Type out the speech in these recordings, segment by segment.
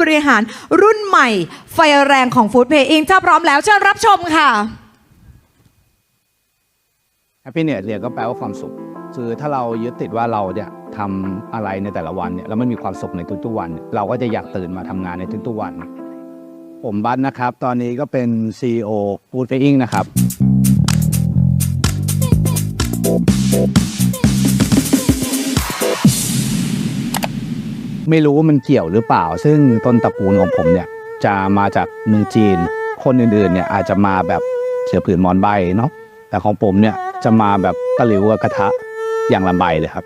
บริหารรุ่นใหม่ ไฟแรงของ Food Paying ถ้าพร้อมแล้วเชิญรับชมค่ะแฮปปี้เน s เนี่ยก็แปลว่าความสุข คือถ้าเรายึดติดว่าเราเนี่ยทำอะไรในแต่ละวันเนี่ยแล้วมันมีความสุขในทุกๆวันเนี่ยเราก็จะอยากตื่นมาทำงานในทุกๆวัน ผมบัตนะครับ ตอนนี้ก็เป็น CEO Food Paying นะครับ ไม่รู้ว่ามันเกี่ยวหรือเปล่า ซึ่งต้นตระกูลของผมเนี่ยจะมาจากเมืองจีน คนอื่นๆเนี่ยอาจจะมาแบบเสือผืนมอนใบเนาะแต่ของผมเนี่ยจะมาแบบตะหลิวกับกระทะอย่างลำใบเลยครับ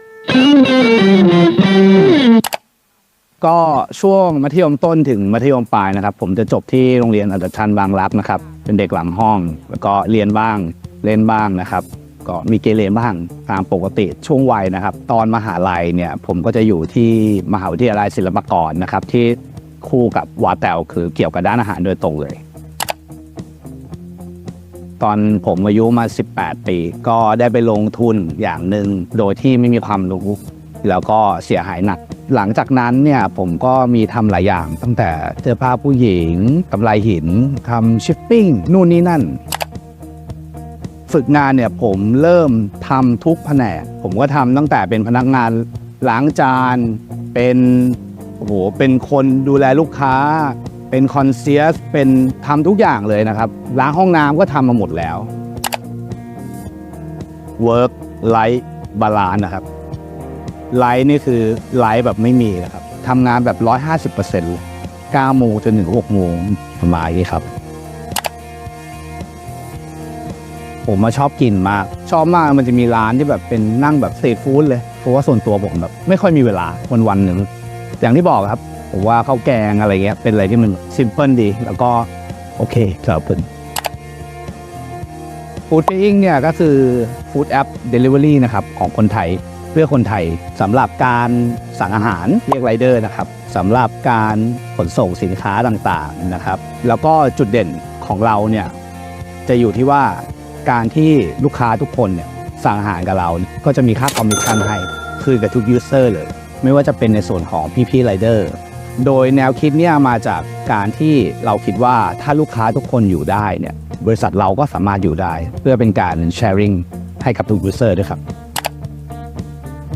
ก็ช่วงมัธยมต้นถึงมัธยมปลายนะครับ ผมจะจบที่โรงเรียนอัตชันบางรักนะครับ เป็นเด็กหลังห้อง แล้วก็เรียนบ้างเล่นบ้างนะครับ ก็มีเกเรบ้างตามปกติช่วงวัยนะครับ ตอนมหาลัยเนี่ยผมก็จะอยู่ที่มหาวิทยาลัยศิลปากรนะครับที่คู่กับวาแตวคือเกี่ยวกับด้านอาหารโดยตรงเลย ตอนผมอายุมา 18 ปี ก็ได้ไปลงทุนอย่างหนึ่งโดยที่ไม่มีความรู้ แล้วก็เสียหายหนัก หลังจากนั้นเนี่ยผมก็มีทำหลายอย่าง ตั้งแต่เสื้อผ้าผู้หญิงกำไรหินทำชิปปิ้งนู่นนี่นั่น ฝึกงานเนี่ยผมเริ่มทำทุกแผนก ผมก็ทำตั้งแต่เป็นพนักงานล้างจาน เป็นโอ้โหเป็นคนดูแลลูกค้า เป็นคอนเซียสเป็นทำทุกอย่างเลยนะครับ ล้างห้องน้ำก็ทำมาหมดแล้ว Work Life Balance นะครับ ไลฟ์นี่คือไลฟ์แบบไม่มีนะครับทำงานแบบ 150%เลย9โมงจนถึง6โมงประมาณนี้ครับ ผมมาชอบกินมาก ชอบมากมันจะมีร้านที่แบบเป็นนั่งแบบสตรีทฟู้ดเลย เพราะว่าส่วนตัวผมแบบไม่ค่อยมีเวลาวันวันๆหนึ่งอย่างที่บอกครับ ผมว่าข้าวแกงอะไรเงี้ยเป็นอะไรที่มันซิมเพิลดี แล้วก็โอเคครับเพิ่นฟู้ด a ิงเนี่ยก็คือฟู้ดแอปเดลิเวอรี่นะครับของคนไทยเพื่อคนไทยสำหรับการสั่งอาหารเรียกไรเดอร์นะครับสำหรับการขนส่งสินค้าต่างๆนะครับ แล้วก็จุดเด่นของเราเนี่ยจะอยู่ที่ว่า การที่ลูกค้าทุกคนเนี่ยสั่งอาหารกับเรา ก็จะมีค่าคอมมิชชั่นให้คืนกับทุกยูเซอร์เลย ไม่ว่าจะเป็นในส่วนของพี่ๆไรเดอร์โดยแนวคิดเนี่ยมาจากการที่เราคิดว่าถ้าลูกค้าทุกคนอยู่ได้เนี่ยบริษัทเราก็สามารถอยู่ได้ เพื่อเป็นการแชร์ริงให้กับทุกยูเซอร์ด้วยครับ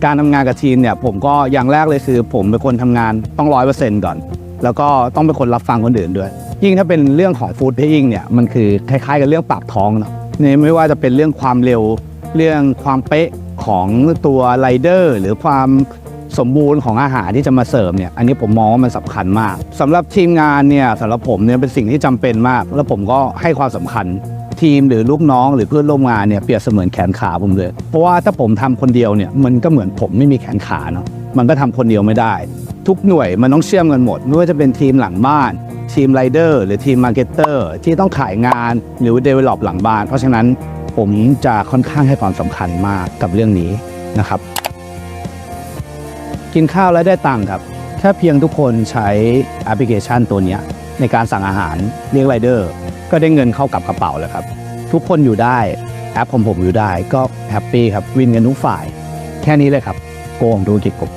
การทำงานกับทีมเนี่ยผมก็อย่างแรกเลยคือ ผมเป็นคนทำงานต้องร้อยเปอร์เซ็นต์ก่อน แล้วก็ต้องเป็นคนรับฟังคนอื่นด้วย ยิ่งถ้าเป็นเรื่องของฟู้ดเพยิ่งเนี่ยมันคือคล้ายๆกับเรื่องปากท้องเนาะ นี่ไม่ว่าจะเป็นเรื่องความเร็ว เรื่องความเป๊ะของตัวไรเดอร์หรือความสมบูรณ์ของอาหารที่จะมาเสิร์ฟเนี่ยอันนี้ผมมองว่ามันสำคัญมากสำหรับทีมงานเนี่ยสำหรับผมเนี่ยเป็นสิ่งที่จำเป็นมาก แล้วผมก็ให้ความสำคัญทีมหรือลูกน้องหรือเพื่อนร่วมงานเนี่ยเปรียบเสมือนแขนขาผมเลย เพราะว่าถ้าผมทำคนเดียวเนี่ยมันก็เหมือนผมไม่มีแขนขาเนาะมันก็ทำคนเดียวไม่ได้ ทุกหน่วยมันต้องเชื่อมกันหมดไม่ว่าจะเป็นทีมหลังบ้าน ทีมไรเดอร์หรือทีมมาร์เก็ตเตอร์ที่ต้องขายงานหรือเดเวลลอปหลังบ้าน เพราะฉะนั้นผมจะค่อนข้างให้ความสำคัญมากกับเรื่องนี้นะครับ กินข้าวแล้วได้ตังค์ครับ แค่เพียงทุกคนใช้แอปพลิเคชันตัวนี้ในการสั่งอาหารเรียกไรเดอร์ก็ได้เงินเข้ากับกระเป๋าแล้วครับ ทุกคนอยู่ได้แอปของผมอยู่ได้ก็แฮปปี้ครับ วินกันทุกฝ่าย แค่นี้เลยครับ โกงธุรกิจผม